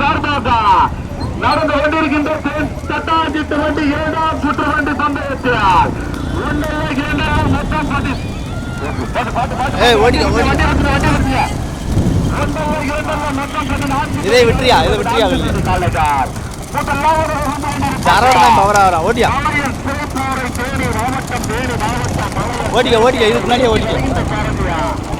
சார்பாக நடந்து கொண்டிருக்கின்ற தட்டாஞ்சிட்டு வண்டி ஏழாம் சுற்று வண்டி பந்தயத்தில் இதை விட்டுறியா இதை விட்டுறியா தான் பவர் ஆகிறா ஓட்டியா ஓட்டிக்க ஓட்டிக்க இதுக்கு முன்னாடியே ஓட்டிக்க?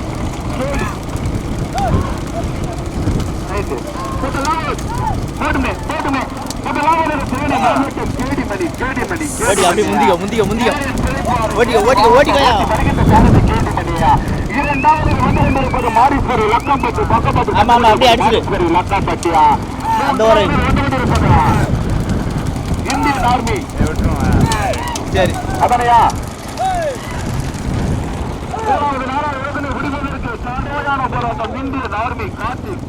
ரைட்டு. கூட்டெல்லாம் முந்திக்க முந்திக்க முந்திக்க இரண்டாவது வந்து கொண்டிருப்பது லக்கம்பட்டி பக்கத்து ஆமா, ஆமா, அப்படியே லக்கம்பட்டியா. அந்த இந்தியன் ஆர்மி சரி அதனையா மூணாவது நாளாக போராட்டம் இந்தியன் ஆர்மி கார்த்திக்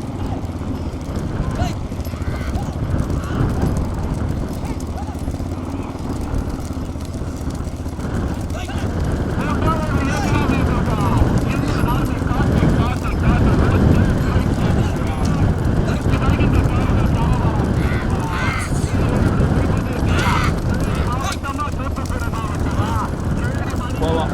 போவோம்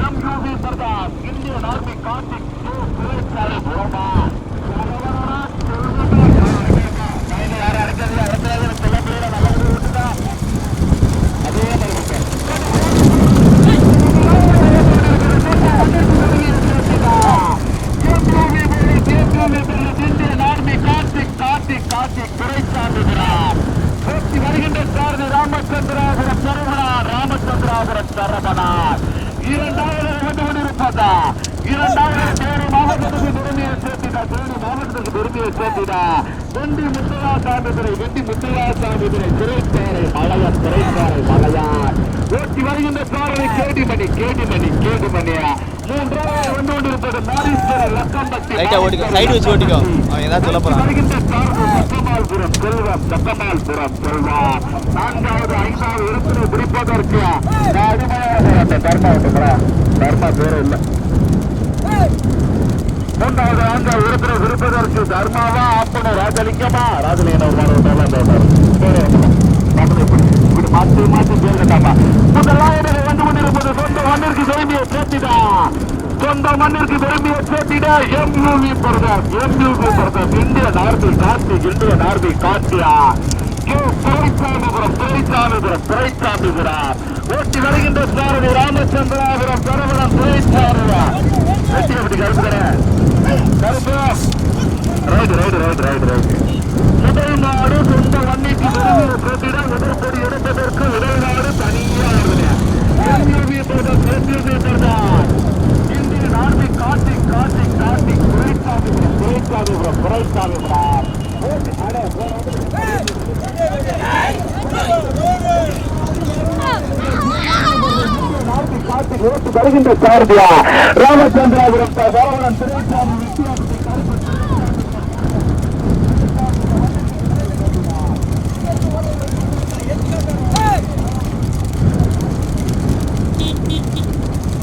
MUV Pratap Indian army Karthik show குரேசாலை போமா அதே மாதிரி ராமச்சந்திராபுரம் சரவணார் ராமச்சந்திராபுரம் சரவணார் இரண்டாவது வந்து கொண்டிருப்பதா இரண்டாவது தேனி மாவட்டத்துக்கு பெருமையை சேர்த்திடா தேனி மாவட்டத்துக்கு பெருமையை சேர்த்திடா வெண்டி முத்தையாசாமி துறை வெண்டி முத்தையாசாமி துறை திரைச்சாரை மலையார் திரைச்சாரை மலையார் ஓட்டி வருகின்ற சாரதி கேடிமணி கேடிமணி கேடிமணியா மூன்றாவது வந்து கொண்டிருப்பது மாரீஸ்வரி லக்கம்பட்டி லைட்டா ஓட்டிக்கோ சைடு வச்சு ஓட்டிக்கோ அவன் ஏதாவது சொல்ல போறான் வருகின்ற சாரதி சக்கமால்புரம் செல்வம் சக்கமால்புரம் செல்வம் நான்காவது ஐந்தாவது பிடிப்பதற்கு தர்மா விட்டுக்கிறா தர்மா பேரும் இல்லை. மூன்றாவது நான்காவது இடத்தினை பிடிப்பதற்கு தர்மாவா அப்பன ராஜலிங்கமா? ராஜலிங்கம் மாற்றி மாற்றி கேட்கட்டாமா முதலாம் இடத்தில் வந்து கொண்டிருப்பது சொந்த மண்ணிற்கு விரும்பிய சேர்த்திடா சொந்த மண்ணிற்கு விரும்பிய சேர்த்திடா எம்யூவி பிரதர் எம்யூவி பிரதர். இந்திய நார்பி கார்த்தி இந்திய நார்பி கார்த்தியா. துரைசாமிபுரம் துரைசாமிபுரம் துரைசாமிபுரம் ஓட்டி வருகின்ற சாரதி ராமச்சந்திராபுரம் துரைசாமியா வெட்டி எப்படி கருப்புகிறேன் கருப்பு right right right right right முதல் நாடு சொந்த வன்னிக்கு விரும்பிய போட்டிட முதற்படி எடுப்பதற்கு முதல் நாடு தனியாக எம்யூவி பிரதர் எம்யூவி பிரதர் இந்திய நார்மி கார்த்திக் கார்த்திக் கார்த்திக் குறைசாமிபுரம் வருகின்ற சாரதியா ராமச்சந்திராபுரம் சரவணன் வித்தியாசத்தை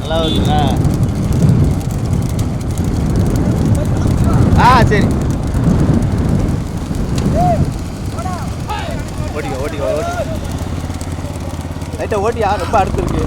நல்லா ஆ சரி ஓட்டிக்கோ ஓட்டிக்கோ ஓட்டி லைட்டாக ஓட்டியா ரொம்ப அடுத்து இருக்கு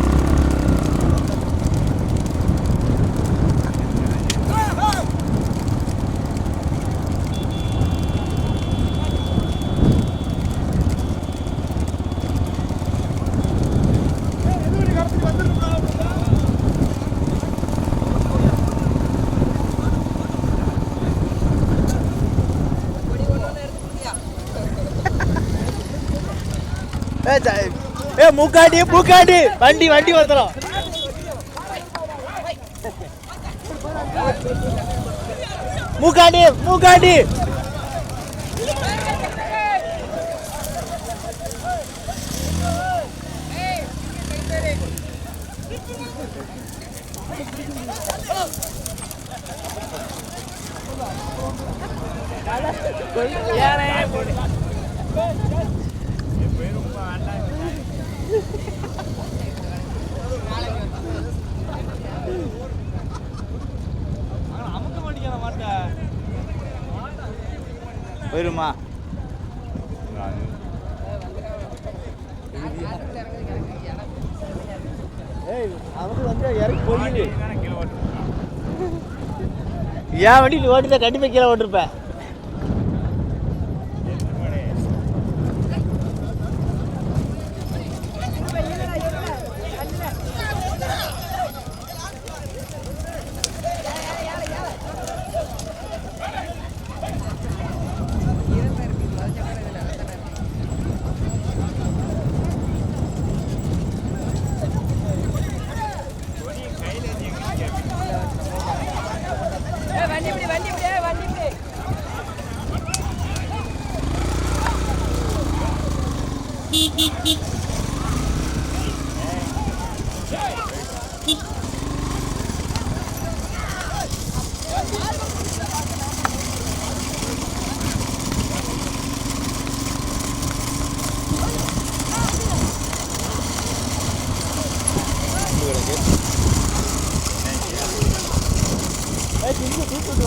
ஏ முக்காடி முக்காடி. வண்டி வண்டி வந்துடும் மூக்காண்டி மூக்காண்டி போயிருமா? அவங்க வந்து இறக்கி போயிடு என் வண்டி நீ ஓட்டிதான் கண்டிப்பாக கீழே ஓட்டிருப்பேன். ஏய் திங்கு தூக்கிட்டு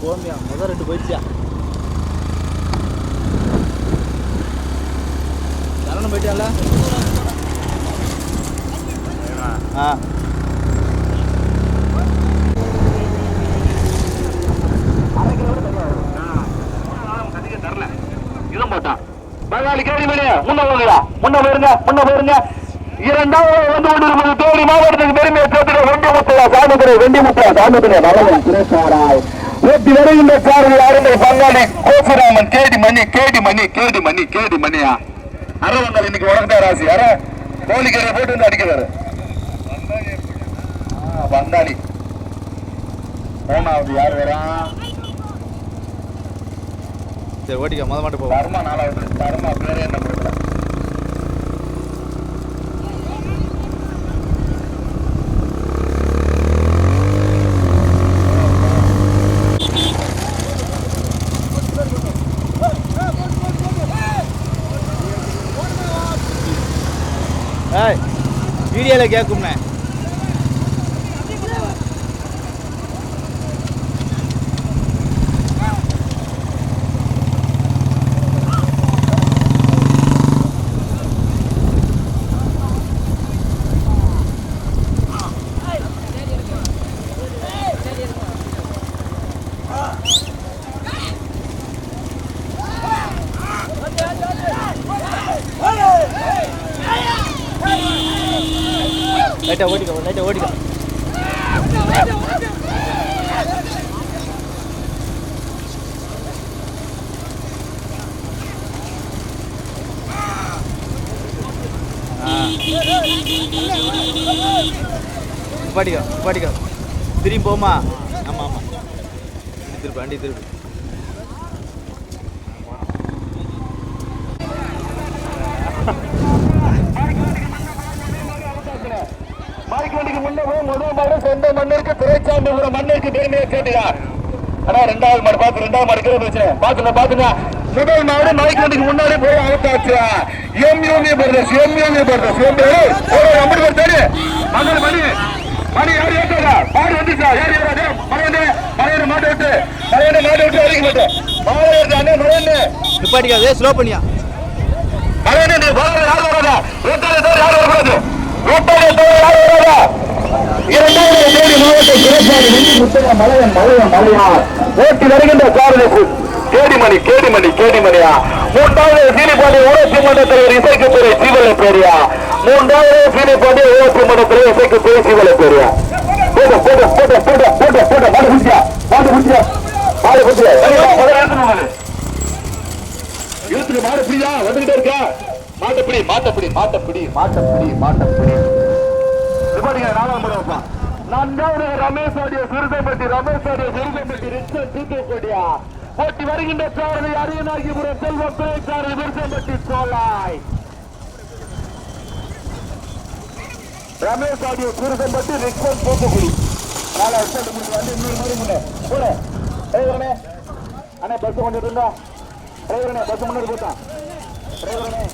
கோமியா முதல் ரெண்டு போயிடுச்சியா? சரணம் போயிட்டால ஆ இதும் போட்டான் பங்காளி கேடி மணி முன்ன போங்கடா. முன்ன போயிருங்க. முன்ன போயிருங்க. இரண்டாவது வந்து கொண்டிருப்பது தேனி மாவட்டத்துக்கு பெருமையை சேர்த்துக்க வெண்டி முத்தையா சாமித்துறை வெண்டி முத்தையா சாமித்துறை நலவன் சிறப்பாராய் ஓட்டி வருகின்ற சாரதி அருமை பங்காளி கோசுராமன் கேடி மணி கேடி மணி கேடி மணி கேடி மணியா? அரவங்கள் இன்னைக்கு ராசி அர கோழிக்கரை போட்டு வந்து அடிக்கிறாரு. பங்காளி மூணாவது யார் வரா சரி ஓட்டிக்க முத மாட்டு போவோம். தர்மா நாலாவது. தர்மா பேரே என்ன கொடுக்குறேன் ஏய் வீடியோவில் கேட்கும்ண்ணே லைட்டாக ஓடிக்கோ லைட்டாக ஓடிக்கோ. பாட்டிக்கோ பாட்டிக்கோ திரும்பி போமா? ஆமாம் ஆமாம் திருப்பி வண்டி திருப்பி மாய்க்கவண்டிக்கு முன்னவே முதல் மாடு சொந்த மண்ணிற்கு துறைச்சாமிபுரம் மண்ணிற்கு பெருமையை கேட்டுகிறார்? ஆனா ரெண்டாவது மாடு பார்த்து ரெண்டாவது மாடு கீழே பிரச்சனை பாத்துங்க பாத்துங்க முதல் மாடு மாய்க்கவண்டிக்கு முன்னாடி போய் அவுத்தாச்சு எம்யூமி பிரதர்ஸ் எம்யூமி பிரதர்ஸ் நம்பர் பேர் தேடி மகள் மணி. மணி யார் ஏற்றாரா மாடு வந்துச்சா யார் ஏறாது மலையண்டு மலையண்டு மாடு விட்டு. மலையண்டு மாடு விட்டு அடிக்க மாட்டேன். மாடு ஏற்ற அண்ணே மலையண்டு நிப்பாட்டிக்காதே ஸ்லோ பண்ணியா? மலையண்டு பாலர் யார் வராதா? ரோட்டாலே தவிர யார் வரக்கூடாது ரோட்டாலே தவிர யார் வராதா? இரண்டாவது தேடி மாவட்ட சிறப்பாக முத்தக மலையன் மலையன் மலையா ஓட்டி வருகின்ற சாரதி கேடிமணி கேடிமணி கேடிமணியா? மூன்றாவது சீனிப்பாண்டி ஊராட்சி மன்ற தலைவர் இசைக்கு பேரு சீவல பேரியா மூன்றாவது சீனிப்பாண்டி ஊராட்சி மன்ற தலைவர் இசைக்கு பேரு சீவல பேரியா போட்ட போட்ட போட்ட போட்ட போட்ட போட்ட மாடு குடிச்சியா மாடு குடிச்சியா மாடு குடிச்சியா இழுத்துக்கு மாடு பிடியா வந்துகிட்டே இருக்கா? மாட்டப்பிடி மாட்டப்பிடி மாட்டப்பிடி மாட்டப்பிடி மாட்டப்பிடி. நிப்பாட்டிங்க நாலாம் முறை நான்காவது ரமேஷ் ஆடிய சிறுதைப்பட்டி ரமேஷ் ஆடிய சிறுதைப்பட்டி ரிச்சர் தூத்துக்குடியா போட்டி வருகின்ற சாரதி அரியநாயகிபுரம் செல்வ பிள்ளைச்சாரி விருசம்பட்டி சோலாய் ரமேஷ் ஆடிய சிறுதைப்பட்டி ரிச்சர் தூத்துக்குடி நாலு வருஷம் முடிச்சு வந்து இன்னொரு மாதிரி முன்னே போட டிரைவரனே அண்ணே பஸ் கொஞ்சம் இருந்தா டிரைவரனே பஸ் முன்னாடி போட்டான் டிரைவரனே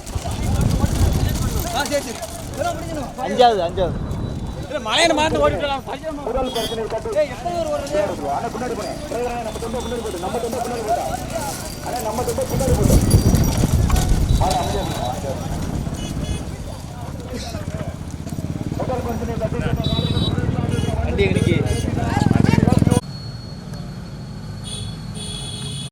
அஞ்சாவது அஞ்சாவது மலையன மாட்டு ஓடிட்டு நம்ம நம்ம நம்ம வண்டி எங்கடிக்கு